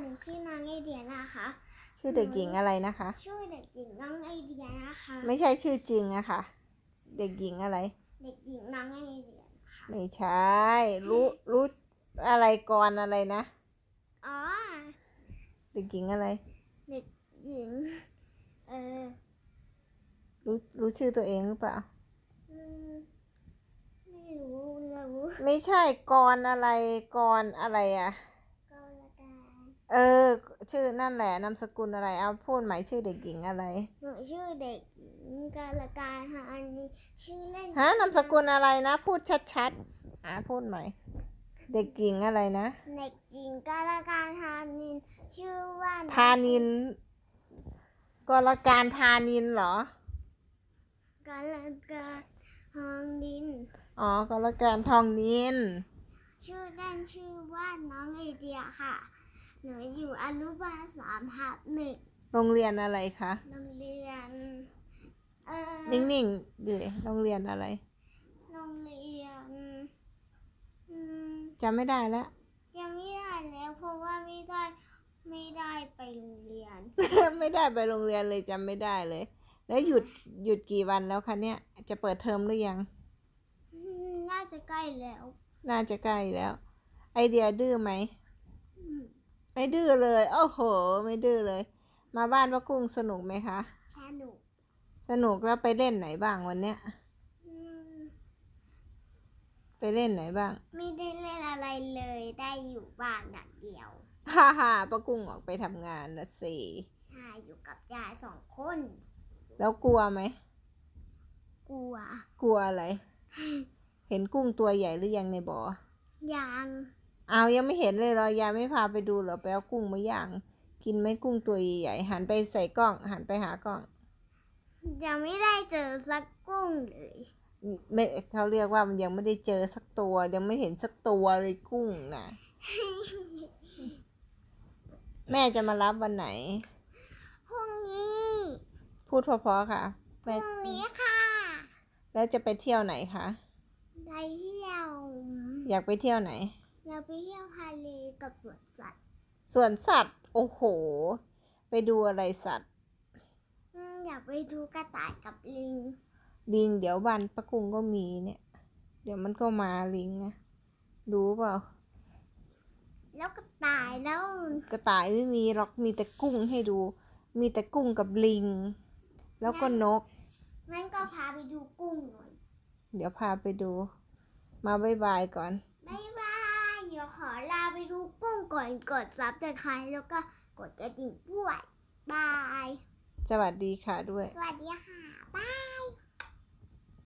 หนูชื่อน้องไอเดียนะคะ ชื่อเด็กหญิงอะไรนะคะ ชื่อเด็กหญิงน้องไอเดียนะคะ ไม่ใช่ชื่อจริงอะค่ะ เด็กหญิงอะไร เด็กหญิงน้องไอเดียค่ะไม่ใช่ รู้รู้อะไรก่อนอะไรนะ อ๋อ เด็กหญิงอะไร เด็กหญิง เออ รู้รู้ชื่อตัวเองหรือเปล่าอืมไม่รู้รู้ ไม่ใช่กรอะไรกรอะไรอะก็ละกัน เออ ชื่อนั่นแหละนามสกุลอะไรเอาพูดใหม่ชื่อเด็กหญิงอะไรหนูชื่อเด็กหญิงกาละการค่ะอันนี้ชื่อเล่นฮะนามสกุลอะไรนะ พูดชัดๆอะพูดใหม่เด็กหญิงอะไรนะเด็กหญิงกาละการทานิน ชื่อว่าทานินกรการทานินเหรอกาละการทองดินอ๋อกรการทองนิน ชื่อเล่นชื่อว่าน้องไอเดียค่ะ หนูอยู่อนุบาลสามทับหนึ่งโรงเรียนอะไรคะโรงเรียนเออนิ่งๆดิโรงเรียนอะไรโรงเรียนอืมจำไม่ได้แล้วยังไม่ได้แล้วเพราะว่าไม่ได้ไม่ได้ไปโรงเรียน ไม่ได้ไปโรงเรียนเลยจำไม่ได้เลย แล้วหยุดหยุดกี่วันแล้วคะเนี่ย จะเปิดเทอมหรือยังอืมน่าจะใกล้แล้ว น่าจะใกล้แล้ว ไอเดียดื้อไหมอืม ไม่ดื้อเลย โอ้โห ไม่ดื้อเลย มาบ้านป้ากุ้งสนุกไหมคะ สนุกสนุกแล้วไปเล่นไหนบ้างวันเนี้ย อืมไปเล่นไหนบ้าง ไม่ได้เล่นอะไรเลยได้อยู่บ้านอย่างเดียว ฮ่าฮ่าป้ากุ้งออกไปทำงานนะสิ ใช่อยู่กับยายสองคน แล้วกลัวไหม กลัว กลัวอะไร เห็นกุ้งตัวใหญ่หรือยังในบ่อยัง เอายังไม่เห็นเลยเหรอยายไม่พาไปดูเหรอไปเอากุ้งมาย่าง กินไหมกุ้งตัวใหญ่ๆหันไปใส่กล้อง หันไปหากล้อง ยังไม่ได้เจอสักกุ้งเลยไม่เขาเรียกว่ามันยังไม่ได้เจอสักตัว ยังไม่เห็นสักตัวเลยกุ้งนะแม่จะมารับวันไหน พรุ่งนี้ พูดเพอๆค่ะพแม่รุ่งนี้ค่ะ แล้วจะไปเที่ยวไหนคะ ไปเที่ยว อยากไปเที่ยวไหน อยากไปเที่ยวทะเลกับสวนสัตว์สวนสัตว์ โอ้โห ไปดูอะไรสัตว์อืมอยากไปดูกระต่ายกับลิง ลิงเดี๋ยววันปะกุงก็มีเนี่ย เดี๋ยวมันก็มาลิงนะดูเปล่า แล้วกระต่ายแล้วกระต่ายไม่มีหรอกมีแต่กุ้งให้ดู มีแต่กุ้งกับลิง แล้วก็นก งั้นก็พาไปดูกุ้งหน่อย เดี๋ยวพาไปดู มาบายบายก่อน บายบายเดี๋ยว ขอลาไปดูกุ้งก่อนกดซับสไครต์แล้วก็กดกระดิ่งด้วยบาย สวัสดีค่ะด้วย สวัสดีค่ะ บาย